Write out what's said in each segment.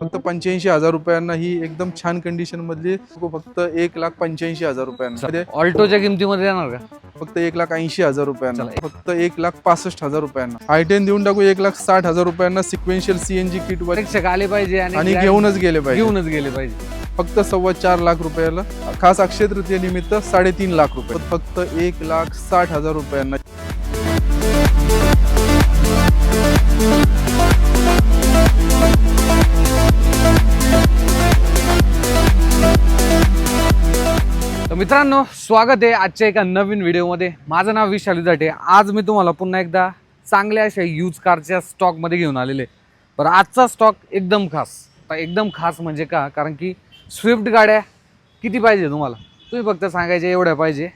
फक्त पंच्याऐंशी हजार रुपयांना ही एकदम छान कंडिशन मधली फक्त एक लाख पंच्याऐंशी हजार रुपयांना. ऑल्टोच्या किमतीमध्ये येणार का? फक्त एक लाख ऐंशी हजार रुपयांना. फक्त एक लाख पासष्ट हजार रुपयांना. आय टेन देऊन टाकू एक लाख साठ हजार रुपयांना सिक्वेन्शियल सीएनजी किट वर. आले पाहिजे आणि घेऊनच गेले पाहिजे. घेऊनच गेले पाहिजे. फक्त सव्वा चार लाख रुपयाला. खास अक्षय तृतीय निमित्त साडेतीन लाख रुपये. फक्त एक लाख साठ हजार रुपयांना. मित्रांनो स्वागत आहे आजच्या एका नवीन व्हिडिओमध्ये. माझं नाव विशाली दाटे आज मी तुम्हाला पुन्हा एकदा चांगल्या अशा यूज कारच्या स्टॉकमध्ये घेऊन आलेले आहे. बरं आजचा स्टॉक एकदम खास. आता एकदम खास म्हणजे का? कारण की स्विफ्ट गाड्या किती पाहिजे तुम्हाला? तुम्ही फक्त सांगायचे एवढ्या पाहिजे.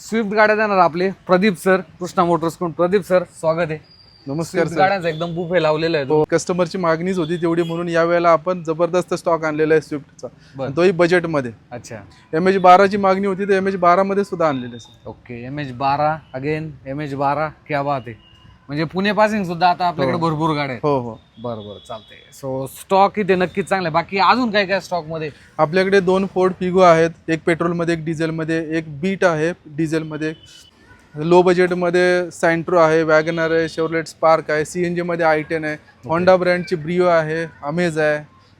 स्विफ्ट गाड्या देणार आपले प्रदीप सर कृष्णा मोटर्सकडून प्रदीप सर स्वागत आहे. नमस्कार सर. गाड्यांचा एकदम बुफे लावलेला आहे. तो. हो कस्टमरची मागणीच होती तेवढी म्हणून या वेळेला आपण जबरदस्त स्टॉक आणलेला आहे स्विफ्टचा. बरं. आणि तोही बजेटमध्ये अच्छा. एम एच बाराची मागणी होती तर एम एच बारामध्ये सुद्धा आणलेले ओके एम एच बारा अगेन एम एच बारा क्या बात आहे. म्हणजे पुणे पासिंग सुद्धा आता आपल्याकडे हो. भरपूर गाड्या आहेत. हो हो. बरं बरं चालतंय. सो स्टॉक इथे नक्कीच चांगला आहे. बाकी अजून काय काय स्टॉकमध्ये? आपल्याकडे दोन फोर्ड फिगो आहेत एक पेट्रोलमध्ये एक डिझेलमध्ये एक बीट आहे डिझेलमध्ये लो बजेटमध्ये सँट्रो आहे वॅगनर आहे शेवलेट स्पार्क आहे सी एन जीमध्ये आय टेन आहे होंडा ब्रँडची ब्रिओ आहे अमेज आहे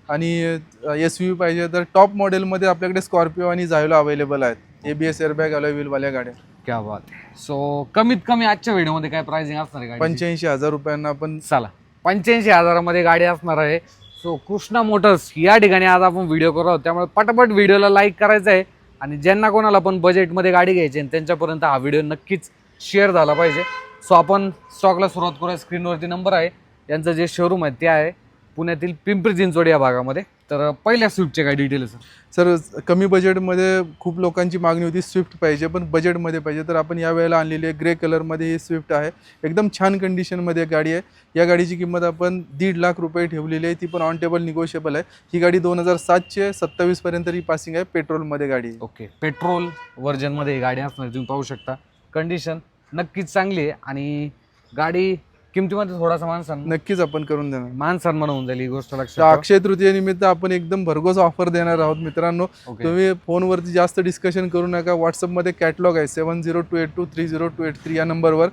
आणि एस यू पाहिजे तर टॉप मॉडेलमध्ये आपल्याकडे स्कॉर्पिओ आणि झायलो अवेलेबल आहेत. ए बी एस एअरबॅग व्हीलवाल्या गाड्या. क्या बात. सो कमीत कमी आजच्या व्हिडिओमध्ये काय प्राइसिंग असणार आहे पंच्याऐंशी हजार रुपयांना आपण चला. पंच्याऐंशी हजारामध्ये गाडी असणार आहे. सो कृष्णा मोटर्स या ठिकाणी आज आपण व्हिडिओ करत आहोत. त्यामुळे पटापट व्हिडिओला लाईक करायचं आहे. आणि ज्यांना कोणाला पण बजेटमध्ये गाडी घ्यायची आणि त्यांच्यापर्यंत हा व्हिडिओ नक्कीच शेअर झाला पाहिजे. सो आपण स्टॉकला सुरुवात करूया. स्क्रीनवरती नंबर आहे. यांचं जे शोरूम आहे ते आहे पुण्यातील पिंपरी चिंचवड या भागामध्ये. तर पहिल्या स्विफ्टचे काय डिटेल सर सर कमी बजेटमध्ये खूप लोकांची मागणी होती स्विफ्ट पाहिजे पण बजेटमध्ये पाहिजे. तर आपण या वेळेला आणलेली आहे ग्रे कलरमध्ये ही स्विफ्ट आहे. एकदम छान कंडिशनमध्ये गाडी आहे. या गाडीची किंमत आपण दीड लाख रुपये ठेवलेली आहे. ती पण ऑन टेबल निगोशिएबल आहे. ही गाडी दोन हजार आहे सत्तावीसपर्यंत ही पासिंग आहे. पेट्रोलमध्ये गाडी आहे. ओके. पेट्रोल व्हर्जनमध्ये गाडी असणार तुम्ही पाहू शकता. कंडिशन नक्कीच चांगली आहे. आणि गाडी किमतीमध्ये थोडासा मानसन नक्कीच आपण करून देणार. मान सन्मान होऊन जाईल ही गोष्ट तर लक्षात ठेवा. अक्षय तृतीयेनिमित्त आपण एकदम भरघोस ऑफर देणार आहोत मित्रांनो. ओके तुम्ही फोनवरती जास्त डिस्कशन करू नका. व्हॉट्सअपमध्ये कॅटलॉग आहे seven zero two eight two three zero two eight three या नंबरवर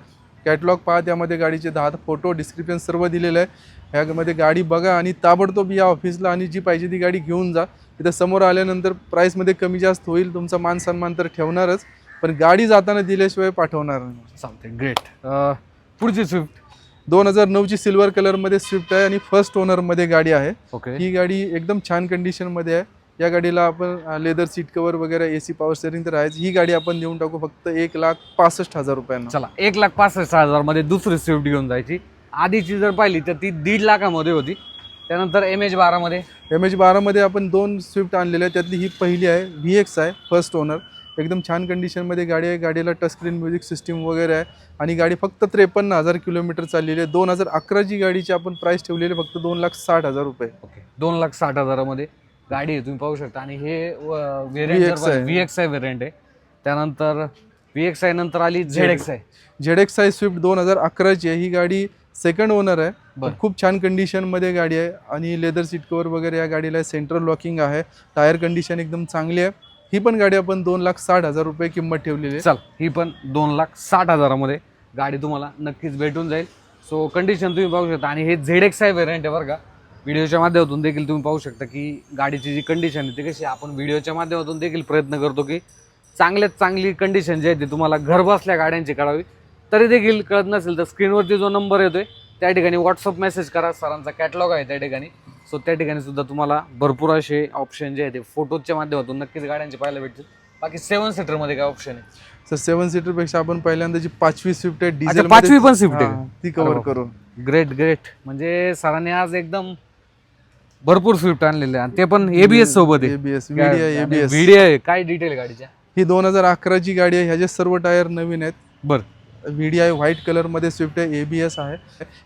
कॅटलॉग पहा त्यामध्ये गाडीचे दहा फोटो डिस्क्रिप्शन सर्व दिलेलं आहे. ह्यामध्ये गाडी बघा आणि ताबडतोब या ऑफिसला आणि जी पाहिजे ती गाडी घेऊन जा. इथं समोर आल्यानंतर प्राईसमध्ये कमी जास्त होईल तुमचा मान सन्मान तर ठेवणारच. पण गाडी जाताना दिल्याशिवाय पाठवणार नाही. चालते ग्रेट पुढची स्विफ्ट दोन हजार नऊची सिल्वर कलरमध्ये स्विफ्ट आहे आणि फर्स्ट ओनरमध्ये गाडी आहे. ओके. ही गाडी एकदम छान कंडिशनमध्ये आहे. या गाडीला आपण लेदर सीट कवर वगैरे ए सी पॉवर स्टेरिंग तर आहेच. ही गाडी आपण देऊन टाकू फक्त एक लाख पासष्ट हजार रुपयांना. चला एक लाख पासष्ट हजारमध्ये दुसरी स्विफ्ट घेऊन जायची. आधीची जर पाहिली तर ती दीड लाखामध्ये होती. त्यानंतर एम एच बारामध्ये एम एच बारामध्ये आपण दोन स्विफ्ट आणलेले आहेत. त्यातली ही पहिली आहे व्ही एक्स आहे फर्स्ट ओनर एकदम छान कंडिशनमध्ये गाडी आहे. गाडीला टच स्क्रीन म्युझिक सिस्टीम वगैरे आहे. आणि गाडी फक्त त्रेपन्न हजार किलोमीटर चाललेली आहे. दोन हजार अकराची गाडीची आपण प्राईस ठेवलेली फक्त दोन लाख साठ हजार रुपये. ओके दोन लाख साठ हजारामध्ये गाडी आहे तुम्ही पाहू शकता. आणि हे variant. V X I variant आहे. त्यानंतर व्ही एक्स आय नंतर आली झेड एक्स आहे. झेड एक्स आय स्विफ्ट दोन हजार अकराची आहे. ही गाडी सेकंड ओनर आहे. खूप छान कंडिशनमध्ये गाडी आहे. आणि लेदर सीट कवर वगैरे या गाडीला सेंट्रल लॉकिंग आहे. टायर कंडिशन एकदम चांगली आहे. ही पण गाडी आपण दोन लाख साठ हजार रुपये किंमत ठेवलेली आहे. चल ही पण दोन लाख साठ हजारामध्ये गाडी तुम्हाला नक्कीच भेटून जाईल. सो कंडिशन तुम्ही पाहू शकता. आणि हे झेड एक्स आहे व्हेरियंट आहे बरं का. व्हिडिओच्या माध्यमातून देखील तुम्ही पाहू शकता की गाडीची जी कंडिशन आहे ती कशी आपण व्हिडिओच्या माध्यमातून देखील प्रयत्न करतो की चांगल्यात चांगली कंडिशन जी आहे ती तुम्हाला घर बसल्या गाड्यांची कळावी. तरी देखील कळत नसेल तर स्क्रीनवरती जो नंबर येतोय त्या ठिकाणी व्हॉट्सअप मेसेज करा. सरांचा कॅटलॉग आहे त्या ठिकाणी. सो त्या ठिकाणी सुद्धा तुम्हाला भरपूर असे ऑप्शन जे आहे ते फोटोच्या माध्यमातून नक्कीच गाड्यांचे पाहायला भेटतील. बाकी सेवन सीटरमध्ये काय ऑप्शन आहे? तर सेवन सीटरपेक्षा आपण पहिल्यांदा जी पाचवी स्विफ्ट आहे अच्छा, डिझेल पाचवी पण स्विफ्ट आहे ती कव्हर करू ग्रेट ग्रेट म्हणजे सरांनी आज एकदम भरपूर स्विफ्ट आणलेले आहे आणि ते पण एबीएस सोबत आहे. एबीएस आहे काय डिटेल गाडीच्या? ही दोन हजार अकराची गाडी आहे ह्याचे सर्व टायर नवीन आहेत. बर. व्हीडीआय व्हाईट कलरमध्ये स्विफ्ट आहे एबीएस आहे.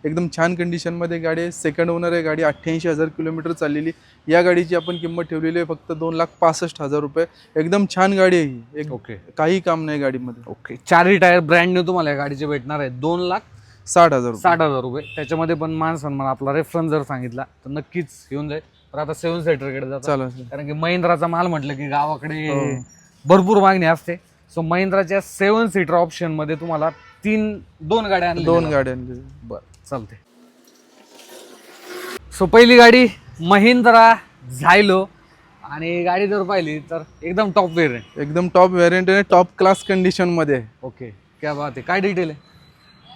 एकदम छान कंडिशनमध्ये गाडी आहे. सेकंड ओनर आहे गाडी अठ्ठ्याऐंशी हजार किलोमीटर चाललेली. या गाडीची आपण किंमत ठेवलेली आहे फक्त दोन लाख पासष्ट हजार रुपये. एकदम छान गाडी आहे ही. एक ओके काही काम नाही गाडीमध्ये. ओके चारही टायर ब्रँड न्यू तुम्हाला या गाडीचे भेटणार आहे. दोन लाख साठ हजार रुपये. साठ हजार रुपये. त्याच्यामध्ये पण मान सन्मान आपला रेफरन्स जर सांगितला तर नक्कीच येऊन जाईल. तर आता सेवन सीटरकडे जातो चालेल. कारण की महिंद्राचा माल म्हटलं की गावाकडे हो. भरपूर मागणी असते. सो महिंद्राच्या सेवन सीटर ऑप्शनमध्ये तुम्हाला तीन दोन गाड्या दोन गाड्या. बरं चालते सो पहिली गाडी महिंद्रा झायलो. आणि गाडी जर पाहिली तर एकदम टॉप आहे एकदम टॉप व्हेरियंट आहे टॉप क्लास कंडिशनमध्ये. ओके क्या बात आहे. काय डिटेल आहे?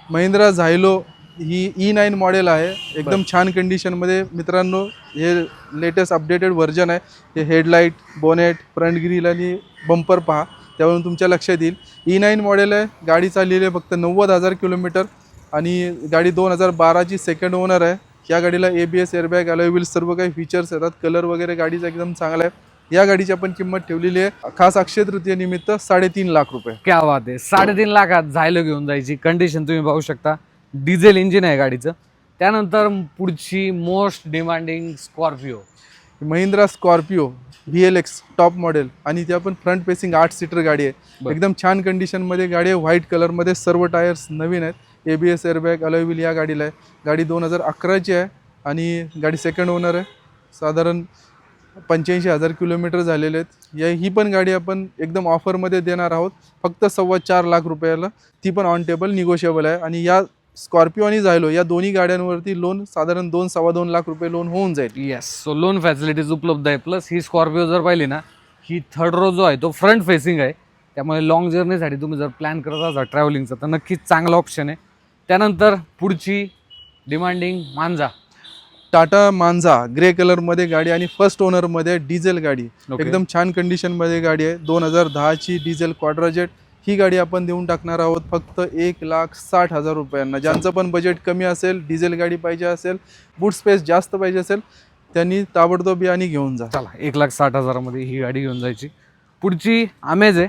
महिंद्रा झायलो ही ई नाईन मॉडेल आहे. एकदम छान कंडिशनमध्ये मित्रांनो हे लेटेस्ट अपडेटेड व्हर्जन आहे. हे हेडलाईट बोनेट फ्रंट ग्रिल आणि बंपर पहा. त्यावरून तुमच्या लक्षात येईल. ई नाईन मॉडेल आहे. गाडी चाललेली आहे फक्त नव्वद हजार किलोमीटर. आणि गाडी दोन हजार बाराची सेकंड ओनर आहे. या गाडीला A B S airbag alloy wheel सर्व काही फीचर्स येतात. कलर वगैरे गाडीचा एकदम चांगला आहे. या गाडीची आपण किंमत ठेवलेली आहे. खास अक्षय तृतीयेनिमित्त साडेतीन लाख रुपये. क्या बात आहे. साडेतीन लाखात झायलं घेऊन जायची कंडिशन तुम्ही पाहू शकता. डिझेल इंजिन आहे गाडीचं. त्यानंतर पुढची most demanding Scorpio Mahindra Scorpio V L X top model आणि ती आपण फ्रंट फेसिंग आठ सीटर गाडी आहे. एकदम छान कंडिशनमध्ये गाडी आहे. व्हाईट कलरमध्ये सर्व टायर्स नवीन आहेत. A B S airbag alloy wheel या गाडीला आहे. गाडी दोन हजार अकराची आहे आणि गाडी सेकंड ओनर आहे. साधारण पंच्याऐंशी हजार किलोमीटर झालेले आहेत. या ही पण गाडी आपण एकदम ऑफरमध्ये देणार आहोत. फक्त सव्वा चार लाख रुपयाला. ती पण ऑन टेबल निगोशिएबल आहे. आणि या स्कॉर्पिओ आणि झायलो या दोन्ही गाड्यांवरती लोन साधारण दोन सव्वा दोन लाख रुपये लोन होऊन जाईल. येस सो लोन फॅसिलिटीज उपलब्ध आहे प्लस ही स्कॉर्पिओ जर पाहिली ना ही थर्ड रो जो आहे तो फ्रंट फेसिंग आहे. त्यामुळे लॉंग जर्नीसाठी तुम्ही जर प्लॅन करत असाल ट्रॅव्हलिंगचा तर नक्कीच चांगला ऑप्शन आहे. त्यानंतर पुढची डिमांडिंग मांजा. टाटा मांझा ग्रे कलरमध्ये गाडी आणि फर्स्ट ओनरमध्ये डिझेल गाडी. Okay. एकदम छान कंडिशनमध्ये गाडी आहे. दोन हजार दहाची डिझेल क्वाड्राजेट ही गाडी आपण देऊन टाकणार आहोत फक्त एक लाख साठ हजार रुपयांना. ज्यांचं पण बजेट कमी असेल डिझेल गाडी पाहिजे असेल बूट स्पेस जास्त पाहिजे असेल त्यांनी ताबडतोब यानी घेऊन जा. चला एक लाख साठ हजारामध्ये ही गाडी घेऊन जायची. पुढची अमेज आहे.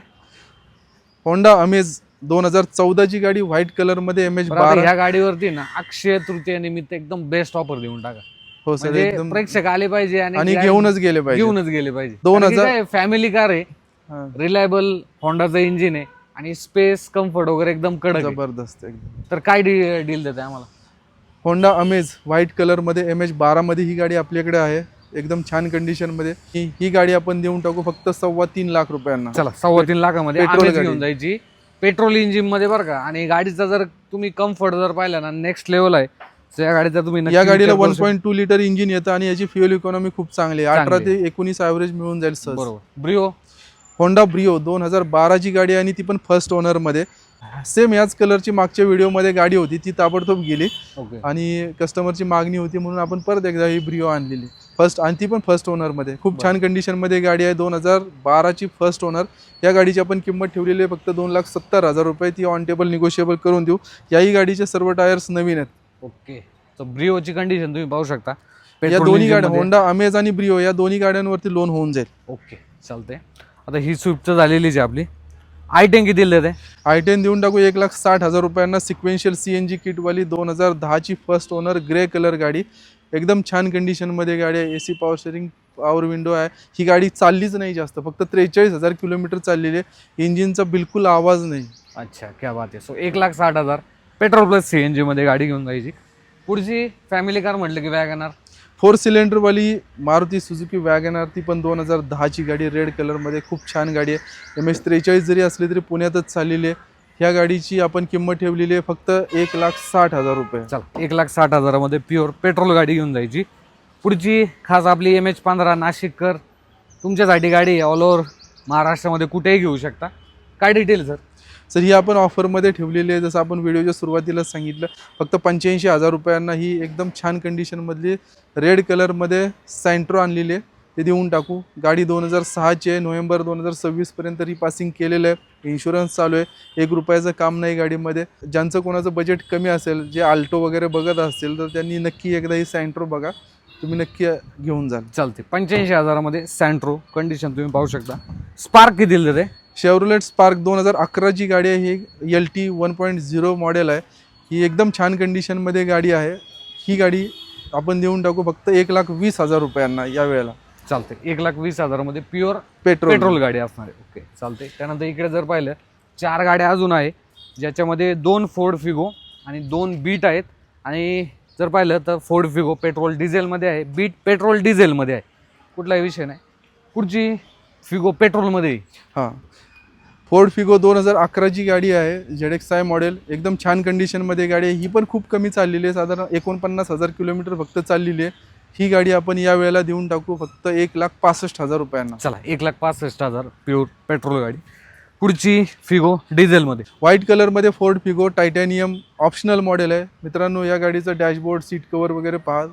होंडा अमेज दोन हजार चौदाची गाडी व्हाईट कलरमध्ये एम एच बरं, ह्या गाडीवरती ना अक्षय तृतीय निमित्त एकदम बेस्ट ऑफर देऊन टाका. हो सर म्हणजे एकदम प्रेक्षक आले पाहिजे आणि घेऊनच गेले पाहिजे. घेऊनच गेले पाहिजे. दोन कारण की हजार- काय फॅमिली कार आहे. हा, रिलायबल होंडाचं इंजिन आहे. आणि स्पेस कम्फर्ट वगैरे एकदम कडक आहे. जबरदस्त एकदम. तर काय डील देते आम्हाला? होंडा अमेज व्हाईट कलरमध्ये एम एच बारामध्ये ही गाडी आपल्याकडे आहे. एकदम छान कंडिशनमध्ये ही ही गाडी आपण देऊन टाकू फक्त सव्वा तीन लाख रुपयांना. चला सव्वा तीन लाखामध्ये पेट्रोल आम्हीच गाडी. घेऊन जायची. पेट्रोल इंजिनमध्ये बरं का आणि गाडीचा जर तुम्ही कम्फर्ट जर पाहिला ना नेक्स्ट लेवल आहे. तर या गाडीचा तुम्ही या गाडीला विचार वन करू पॉईंट टू लिटर इंजिन येतं आणि याची फ्युएल इकॉनॉमी खूप चांगली आहे. अठरा चांगली ते एकोणीस ॲव्हरेज मिळून जाईल. सहज बरोबर. ब्रिओ होंडा ब्रिओ दोन हजार बाराची गाडी आहे आणि ती पण फर्स्ट ओनरमध्ये सेम याच कलरची मागच्या व्हिडिओमध्ये गाडी होती. ती ताबडतोब गेली. ओके आणि कस्टमरची मागणी होती म्हणून आपण परत एकदा ही ब्रिओ आणलेली. फर्स्ट आणि ती पण फर्स्ट ओनरमध्ये खूप छान कंडिशनमध्ये गाडी आहे. दोन हजार बाराची फर्स्ट ओनर या गाडीची आपण किंमत ठेवलेली आहे फक्त दोन लाख सत्तर हजार रुपये. ती ऑन टेबल निगोशिएबल करून देऊ. याही गाडीचे सर्व टायर्स नवीन आहेत. ओके तर ब्रिओची कंडिशन तुम्ही पाहू शकता. या दोन्ही गाड्या होंडा अमेज आणि ब्रिओ या दोन्ही गाड्यांवरती लोन होऊन जाईल. ओके चालते आता ही स्विफ्ट झालेलीच आहे आपली. आय टेन किती देते आय टेन देऊन टाकू एक लाख साठ हजार रुपयांना सिक्वेन्शियल सी एन जी किटवाली दोन हजार दहाची फर्स्ट ओनर ग्रे कलर गाडी. एकदम छान कंडिशनमध्ये गाडी आहे. A C power steering power window आहे. ही गाडी चाललीच नाही जास्त. फक्त त्रेचाळीस हजार किलोमीटर चाललेली आहे. इंजिनचा बिलकुल आवाज नाही. अच्छा क्या बात आहे. सो एक लाख साठ हजार. पेट्रोल प्लस सी एन जीमध्ये गाडी घेऊन जायची. पुढची फॅमिली कार म्हटलं की वॅगनार फोर सिलेंडरवाली मारुती सुझुकी वॅगन आर ती पण दोन हजार दहाची गाडी रेड कलरमध्ये खूप छान गाडी आहे. एम एच त्रेचाळीस जरी असली तरी पुण्यातच चाललेली आहे. ह्या गाडीची आपण किंमत ठेवलेली आहे फक्त एक लाख साठ हजार रुपये. चला एक लाख साठ हजारामध्ये प्युअर पेट्रोल गाडी घेऊन जायची. पुढची खास आपली एम एच पंधरा नाशिककर तुमच्यासाठी गाडी ऑल ओव्हर महाराष्ट्रामध्ये कुठेही घेऊ शकता. काय डिटेल सर सर ही आपण ऑफरमध्ये ठेवलेली आहे. जसं आपण व्हिडिओच्या सुरुवातीला सांगितलं फक्त पंच्याऐंशी हजार रुपयांना ही एकदम छान कंडिशनमधली रेड कलरमध्ये सँट्रो आणलेली आहे. ते देऊन टाकू. गाडी दोन हजार सहाची आहे. नोव्हेंबर दोन हजार सव्वीसपर्यंत रिपासिंग केलेलं आहे. इन्शुरन्स चालू आहे. एक रुपयाचं काम नाही गाडीमध्ये. ज्यांचं कोणाचं बजेट कमी असेल जे आल्टो वगैरे बघत असतील तर त्यांनी नक्की एकदा ही सँट्रो बघा. तुम्ही नक्की घेऊन जाल. चालते पंच्याऐंशी हजारामध्ये सँट्रो कंडिशन तुम्ही पाहू शकता. स्पार्क किती देते शेवरोलेट स्पार्क दोन हजार अकराची गाडी आहे ही L T one point zero model आहे. ही एकदम छान कंडिशनमध्ये गाडी आहे. ही गाडी आपण देऊन टाकू फक्त एक लाख वीस हजार रुपयांना या वेळेला. चालते एक लाख वीस हजारामध्ये प्युअर पेट्रोल. पेट्रोल गाडी असणार आहे. ओके चालते त्यानंतर इकडे जर पाहिलं चार गाड्या अजून आहे ज्याच्यामध्ये दोन फोर्ड फिगो आणि दोन बीट आहेत. आणि जर पाहिलं तर फोर्ड फिगो पेट्रोल डिझेलमध्ये आहे. बीट पेट्रोल डिझेलमध्ये आहे. कुठलाही विषय नाही. पुढची फिगो पेट्रोलमध्ये. हां. फोर्ड फिगो दोन हजार अकराची गाडी आहे. झेड एक्स आय मॉडेल एकदम छान कंडिशनमध्ये गाडी आहे. ही पण खूप कमी चाललेली आहे. साधारण एकोणपन्नास हजार किलोमीटर फक्त चाललेली आहे. ही गाडी आपण या वेळेला देऊन टाकू. फक्त एक लाख पासष्ट हजार रुपयांना. चला एक लाख पासष्ट हजार प्युअर पेट्रोल गाडी. पुढची फिगो डिझेलमध्ये व्हाईट कलरमध्ये Ford Figo Titanium optional model आहे. मित्रांनो या गाडीचं डॅशबोर्ड सीट कवर वगैरे पहा.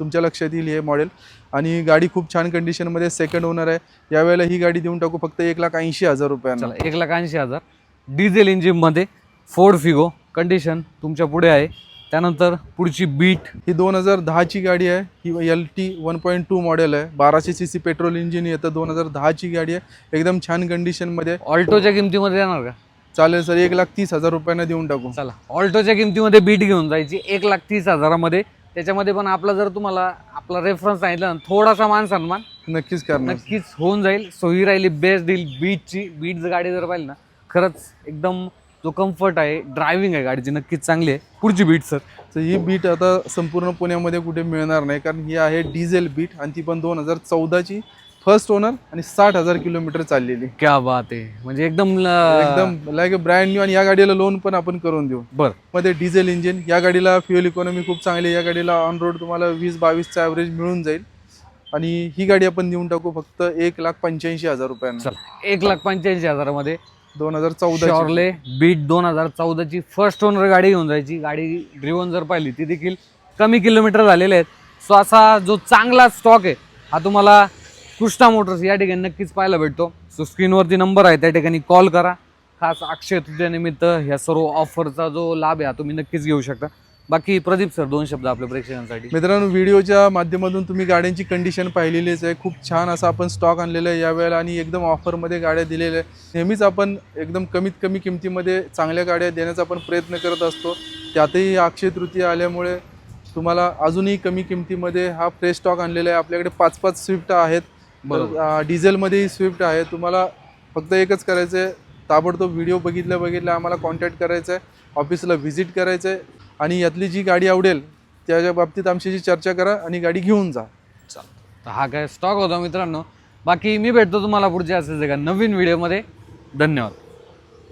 तुमच्या लक्षात येईल हे मॉडेल आणि गाडी खूप छान कंडिशनमध्ये सेकंड ओनर आहे. यावेळेला ही गाडी देऊन टाकू फक्त एक लाख ऐंशी हजार रुपयांना. चला एक लाख ऐंशी हजार. डिझेल इंजिनमध्ये फोर्ड फिगो कंडिशन तुमच्यापुढे आहे. त्यानंतर पुढची बीट ही दोन हजार दहाची गाडी आहे. ही L T one point two model आहे. बाराशे सी सी पेट्रोल इंजिन येतं. दोन हजार दहाची गाडी आहे. एकदम छान कंडिशनमध्ये ऑल्टोच्या किमतीमध्ये येणार का? चालेल सर एक लाख तीस हजार रुपयांना देऊन टाकू. चला ऑल्टोच्या किमतीमध्ये बीट घेऊन जायची. एक लाख तीस हजारामध्ये. त्याच्यामध्ये पण आपला जर तुम्हाला आपला रेफरन्स सांगितला ना थोडासा मान सन्मान. नक्कीच करणार. नक्कीच होऊन जाईल. सो ही राहिली बेस्ट डील बीटची बीट गाडी जर पाहिली ना खरंच एकदम जो कम्फर्ट आहे ड्रायव्हिंग आहे गाडीची नक्कीच चांगली आहे. पुढची बीट सर तर ही बीट आता संपूर्ण पुण्यामध्ये कुठे मिळणार नाही कारण ही आहे डिझेल बीट आणि ती पण दोन हजार चौदाची फर्स्ट ओनर आणि साठ हजार किलोमीटर चाललेली. क्या बात आहे. म्हणजे एकदम ल- एकदम लाईक ब्रँड न्यू आणि या गाडीला लोन पण आपण करून देऊ. बर. मध्ये डिझेल इंजिन या गाडीला फ्युएल इकॉनॉमी खूप चांगली आहे. या गाडीला ऑन रोड तुम्हाला वीस बावीसचा ॲव्हरेज मिळून जाईल. आणि ही गाडी आपण देऊन टाकू फक्त एक लाख पंच्याऐंशी हजार रुपयांना. चला एक लाख पंच्याऐंशी हजारामध्ये दोन हजार चौदा शॉर्ले बीट दोन हजार चौदाची फर्स्ट ओनर गाडी घेऊन जायची. गाडी ड्रिव्हन जर पाहिली ती देखील कमी किलोमीटर झालेले आहेत. सो असा जो चांगला स्टॉक आहे हा तुम्हाला कृष्णा मोटर्स या ठिकाणी नक्कीच पाहायला भेटतो. सो स्क्रीनवरती नंबर आहे त्या ठिकाणी कॉल करा. खास अक्षय तृतीयानिमित्त ह्या सर्व ऑफरचा जो लाभ आहे हा तुम्ही नक्कीच घेऊ शकता. बाकी प्रदीप सर दोन शब्द आपल्या प्रेक्षकांसाठी. मित्रांनो व्हिडिओच्या माध्यमातून तुम्ही गाड्यांची कंडिशन पाहिलेलीच आहे. खूप छान असा आपण स्टॉक आणलेला आहे यावेळेला आणि एकदम ऑफरमध्ये गाड्या दिलेल्या आहे नेहमीच आपण एकदम कमीत कमी किमतीमध्ये चांगल्या गाड्या देण्याचा आपण प्रयत्न करत असतो. त्यातही अक्षय तृतीया आल्यामुळे तुम्हाला अजूनही कमी किमतीमध्ये हा फ्रेश स्टॉक आणलेला आहे. आपल्याकडे पाच पाच स्विफ्ट आहेत. तर, अं, डिझेलमध्येही स्विफ्ट आहे. तुम्हाला फक्त एकच करायचं आहे ताबडतोब व्हिडिओ बघितल्या बघितल्या आम्हाला कॉन्टॅक्ट करायचं आहे ऑफिसला व्हिजिट करायचं आहे आणि यातली जी गाडी आवडेल त्याच्या बाबतीत आमच्याशी चर्चा करा आणि गाडी घेऊन जा. तर हा काय स्टॉक होता मित्रांनो. बाकी मी भेटतो तुम्हाला पुढच्या असेच एका नवीन व्हिडिओमध्ये धन्यवाद.